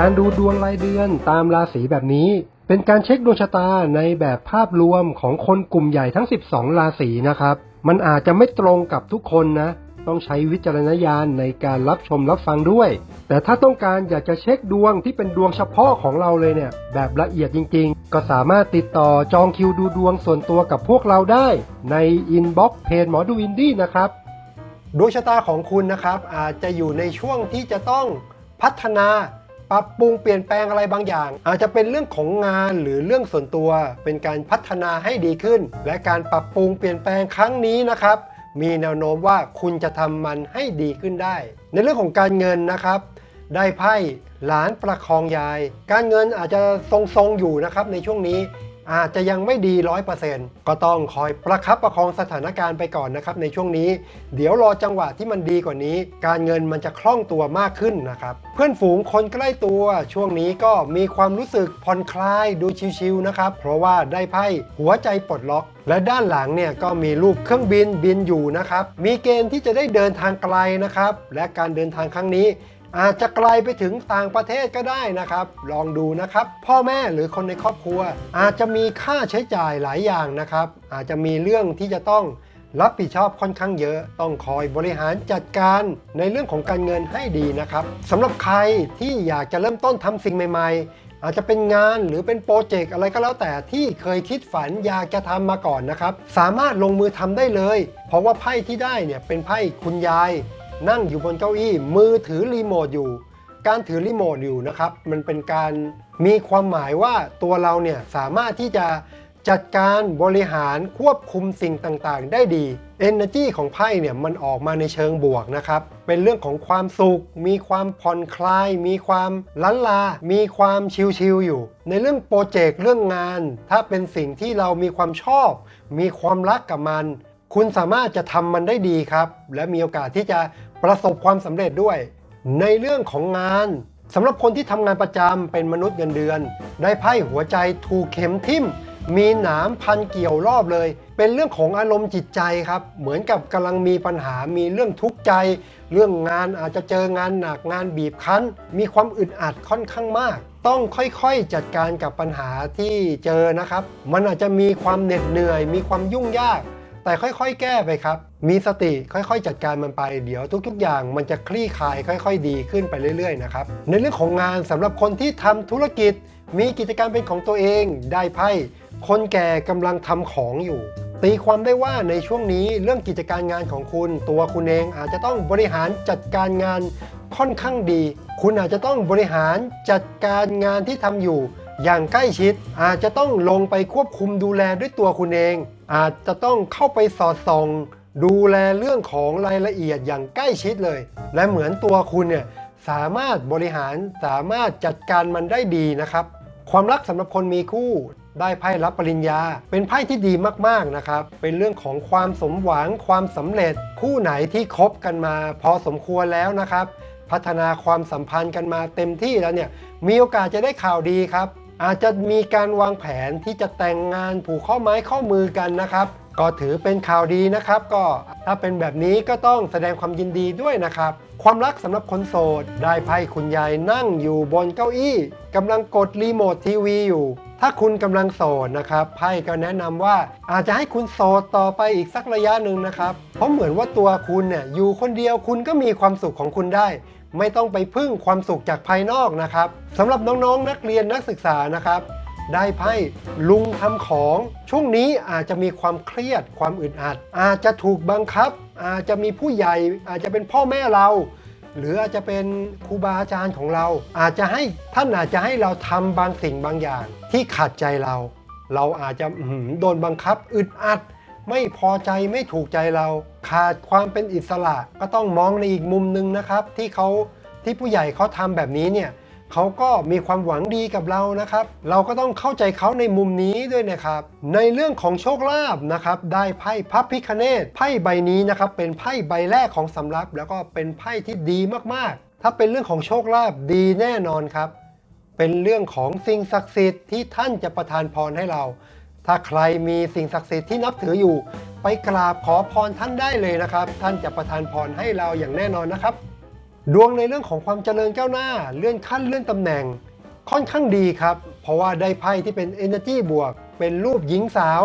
การดูดวงรายเดือนตามราศีแบบนี้ เป็นการเช็คดวงชะตาในแบบภาพรวมของคนกลุ่มใหญ่ทั้ง 12 ราศีนะครับ มันอาจจะไม่ตรงกับทุกคนนะ ต้องใช้วิจารณญาณในการรับชมรับฟังด้วย แต่ถ้าต้องการอยากจะเช็คดวงที่เป็นดวงเฉพาะของเราเลยเนี่ย แบบละเอียดจริงๆ ก็สามารถติดต่อจองคิวดูดวงส่วนตัวกับพวกเราได้ ในอินบ็อกซ์เพจหมอดูอินดี้นะครับดวงชะตาของคุณนะครับอาจจะอยู่ในช่วงที่จะต้องพัฒนา ปรับปรุงเปลี่ยนแปลงอะไรบางอย่าง อาจจะเป็นเรื่องของงานหรือเรื่องส่วนตัว เป็นการพัฒนาให้ดีขึ้น และการปรับปรุงเปลี่ยนแปลงครั้งนี้นะครับมีแนวโน้มว่าคุณจะทำมันให้ดีขึ้นได้ ในเรื่องของการเงินนะครับ ได้ไพ่หลานประคองยาย การเงินอาจจะทรงๆอยู่นะครับในช่วงนี้ อาจจะยังไม่ดี 100%ก็ต้องคอยประคับประคองสถานการณ์ไปก่อนนะครับในช่วงนี้ เดี๋ยวรอจังหวะที่มันดีกว่านี้ การเงินมันจะคล่องตัวมากขึ้นนะครับ เพื่อนฝูงคนใกล้ตัวช่วงนี้ก็มีความรู้สึกผ่อนคลายดูชิวๆนะครับ เพราะว่าได้ไพ่หัวใจปลดล็อก และด้านหลังเนี่ยก็มีรูปเครื่องบินบินอยู่นะครับ มีเกณฑ์ที่จะได้เดินทางไกลนะครับ และการเดินทางครั้งนี้ อาจจะไกลไปถึงต่างประเทศก็ได้นะครับ ลองดูนะครับ พ่อแม่หรือคนในครอบครัว อาจจะมีค่าใช้จ่ายหลายอย่างนะครับ อาจจะมีเรื่องที่จะต้องรับผิดชอบค่อนข้างเยอะ ต้องคอยบริหารจัดการในเรื่องของการเงินให้ดีนะครับสำหรับใครที่อยากจะเริ่มต้นทำสิ่งใหม่ ๆ อาจจะเป็นงานหรือเป็นโปรเจกต์อะไรก็แล้วแต่ที่เคยคิดฝันอยากจะทำมาก่อนนะครับ สามารถลงมือทำได้เลย เพราะว่าไพ่ที่ได้เนี่ยเป็นไพ่คุณยาย นั่งอยู่บนเก้าอี้ มือถือรีโมทอยู่ การถือรีโมทอยู่นะครับ มันเป็นการมีความหมายว่าตัวเราเนี่ยสามารถที่จะจัดการบริหารควบคุมสิ่งต่างๆ ได้ดี Energy ของไพ่เนี่ยมันออกมาในเชิงบวกนะครับ เป็นเรื่องของความสุข มีความผ่อนคลาย มีความล้นลา มีความชิลๆอยู่ ในเรื่องโปรเจกต์เรื่องงาน ถ้าเป็นสิ่งที่เรามีความชอบ มีความรักกับมัน คุณสามารถจะทำมันได้ดีครับ และมีโอกาสที่จะ ประสบความสำเร็จด้วย ในเรื่องของงานสำหรับคนที่ทำงานประจำเป็นมนุษย์เงินเดือน ได้ไพ่หัวใจถูกเข็มทิ่ม มีหนามพันเกี่ยวรอบเลย เป็นเรื่องของอารมณ์จิตใจครับ เหมือนกับกำลังมีปัญหามีเรื่องทุกข์ใจ เรื่องงานอาจจะเจองานหนักงานบีบคั้น มีความอึดอัดค่อนข้างมาก ต้องค่อยๆจัดการกับปัญหาที่เจอนะครับ มันอาจจะมีความเหน็ดเหนื่อย มีความยุ่งยาก แต่ค่อยๆ แก้ไปครับ มีสติค่อยๆ จัดการมันไป เดี๋ยวทุกๆ อย่างมันจะคลี่คลายค่อย ๆ ดีขึ้นไปเรื่อยๆ นะครับ ในเรื่องของงานสำหรับคนที่ทำธุรกิจ มีกิจการเป็นของตัวเองได้ไพ่คนแก่กำลังทำของอยู่ ตีความได้ว่าในช่วงนี้เรื่องกิจการงานของคุณ ตัวคุณเองอาจจะต้องบริหารจัดการงานค่อนข้างดี คุณอาจจะต้องบริหารจัดการงานที่ทำอยู่ อย่างใกล้ชิดอาจจะต้องลงไปควบคุมดูแลด้วยตัวคุณเอง อาจจะต้องเข้าไปสอดส่องดูแลเรื่องของรายละเอียดอย่างใกล้ชิดเลย และเหมือนตัวคุณเนี่ยสามารถบริหารสามารถจัดการมันได้ดีนะครับ ความรักสำหรับคนมีคู่ได้ไพ่รับปริญญา เป็นไพ่ที่ดีมากๆนะครับ เป็นเรื่องของความสมหวังความสำเร็จ คู่ไหนที่คบกันมา พอสมควรแล้วนะครับ พัฒนาความสัมพันธ์กันมาเต็มที่แล้วเนี่ยมีโอกาสจะได้ข่าวดีครับ อาจจะมีการวางแผนที่จะแต่งงานผูกข้อไม้ข้อมือกันนะครับ ก็ถือเป็นข่าวดีนะครับ ก็ถ้าเป็นแบบนี้ก็ต้องแสดงความยินดีด้วยนะครับ ความรักสำหรับคนโสด ได้ไพ่คุณยายนั่งอยู่บนเก้าอี้กำลังกดรีโมททีวีอยู่ ถ้าคุณกำลังโสดนะครับไพ่ก็แนะนำว่าอาจจะให้คุณโสดต่อไปอีกสักระยะหนึ่งนะครับ เพราะเหมือนว่าตัวคุณเนี่ยอยู่คนเดียวคุณก็มีความสุขของคุณได้ ไม่ต้องไปพึ่งความสุขจากภายนอกนะครับสำหรับน้องๆนักเรียนนักศึกษานะครับ ได้ไพ่ลุงทำของ ช่วงนี้อาจจะมีความเครียดความอึดอัด อาจจะถูกบังคับ อาจจะมีผู้ใหญ่ อาจจะเป็นพ่อแม่เราหรืออาจจะเป็นครูบาอาจารย์ของเรา อาจจะให้ท่านอาจจะให้เราทำบางสิ่งบางอย่าง ที่ขัดใจเรา เราอาจจะโดนบังคับอึดอัด ไม่พอใจไม่ถูกใจเรา ขาดความเป็นอิสระก็ต้องมองในอีกมุมหนึ่งนะครับ ที่เขาที่ผู้ใหญ่เขาทำแบบนี้เนี่ยเขาก็มีความหวังดีกับเรานะครับ เราก็ต้องเข้าใจเขาในมุมนี้ด้วยนะครับ ในเรื่องของโชคลาภนะครับ ได้ไพ่พระพิคเนตไพ่ใบนี้นะครับ เป็นไพ่ใบแรกของสำรับ แล้วก็เป็นไพ่ที่ดีมากๆ ถ้าเป็นเรื่องของโชคลาภดีแน่นอนครับ เป็นเรื่องของสิ่งศักดิ์สิทธิ์ที่ท่านจะประทานพรให้เรา ถ้าใครมีสิ่งศักดิ์สิทธิ์ที่นับถืออยู่ ไปกราบขอพรท่านได้เลยนะครับ ท่านจะประทานพรให้เราอย่างแน่นอนนะครับ ดวงในเรื่องของความเจริญก้าวหน้า เลื่อนขั้นเลื่อนตำแหน่ง ค่อนข้างดีครับ เพราะว่าได้ไพ่ที่เป็น Energy บวก เป็นรูปหญิงสาว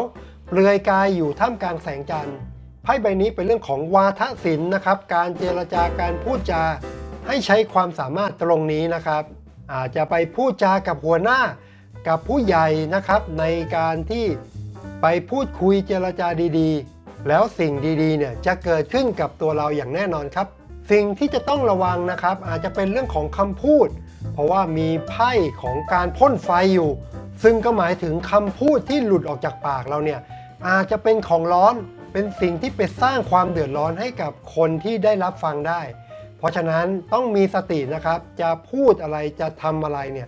เปลือยกายอยู่ท่ามกลางแสงจันทร์ไพ่ใบนี้เป็นเรื่องของวาทศิลป์นะครับ การเจรจาการพูดจา ให้ใช้ความสามารถตรงนี้นะครับ อาจจะไปพูดจากับหัวหน้า กับผู้ใหญ่นะครับในการที่ไปพูดคุยเจรจาดีๆ แล้วสิ่งดีๆเนี่ยจะเกิดขึ้นกับตัวเราอย่างแน่นอนครับ สิ่งที่จะต้องระวังนะครับ อาจจะเป็นเรื่องของคำพูด เพราะว่ามีไพ่ของการพ่นไฟอยู่ ซึ่งก็หมายถึงคำพูดที่หลุดออกจากปากเราเนี่ยอาจจะเป็นของร้อนเป็นสิ่งที่ไปสร้างความเดือดร้อนให้กับคนที่ได้รับฟังได้ เพราะฉะนั้นต้องมีสตินะครับ จะพูดอะไรจะทำอะไรเนี่ย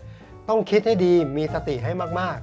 ต้องคิดให้ดีมีสติให้มาก